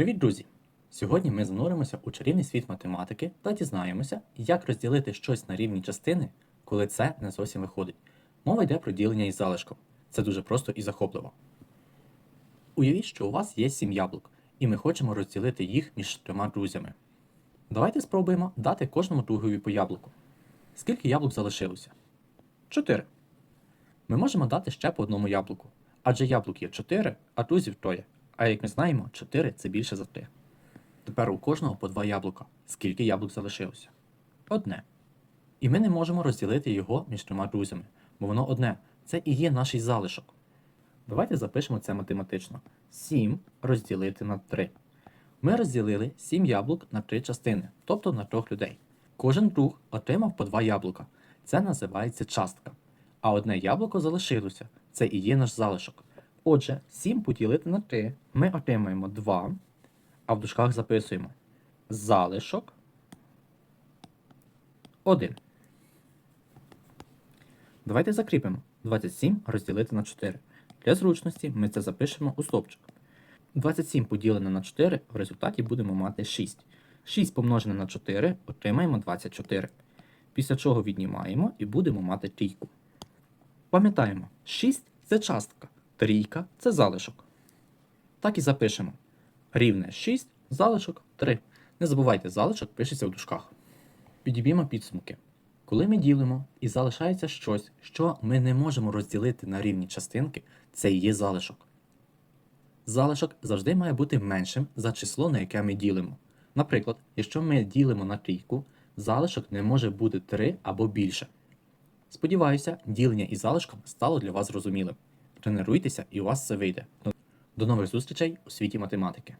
Привіт, друзі! Сьогодні ми зануримося у чарівний світ математики та дізнаємося, як розділити щось на рівні частини, коли це не зовсім виходить. Мова йде про ділення із залишком. Це дуже просто і захопливо. Уявіть, що у вас є сім яблук, і ми хочемо розділити їх між трьома друзями. Давайте спробуємо дати кожному другові по яблуку. Скільки яблук залишилося? Чотири. Ми можемо дати ще по одному яблуку, адже яблук є 4, а друзів троє. А як ми знаємо, 4 це більше за 3. Тепер у кожного по два яблука. Скільки яблук залишилося? Одне. І ми не можемо розділити його між трьома друзями, бо воно одне. Це і є наш залишок. Давайте запишемо це математично. 7 розділити на 3. Ми розділили 7 яблук на 3 частини, тобто на трьох людей. Кожен друг отримав по 2 яблука. Це називається частка. А одне яблуко залишилося. Це і є наш залишок. Отже, 7 поділити на 3 ми отримаємо 2, а в дужках записуємо залишок 1. Давайте закріпимо 27 розділити на 4. Для зручності ми це запишемо у стовпчик. 27 поділене на 4 в результаті будемо мати 6. 6 помножене на 4 отримаємо 24. Після чого віднімаємо і будемо мати трійку. Пам'ятаємо, 6 це частка, трійка це залишок. Так і запишемо. Рівне 6, залишок 3. Не забувайте, залишок пишеться в дужках. Підіб'ємо підсумки. Коли ми ділимо і залишається щось, що ми не можемо розділити на рівні частинки, це і є залишок. Залишок завжди має бути меншим за число, на яке ми ділимо. Наприклад, якщо ми ділимо на трійку, залишок не може бути 3 або більше. Сподіваюся, ділення із залишком стало для вас зрозумілим. Тренуйтеся і у вас все вийде. До нових зустрічей у світі математики.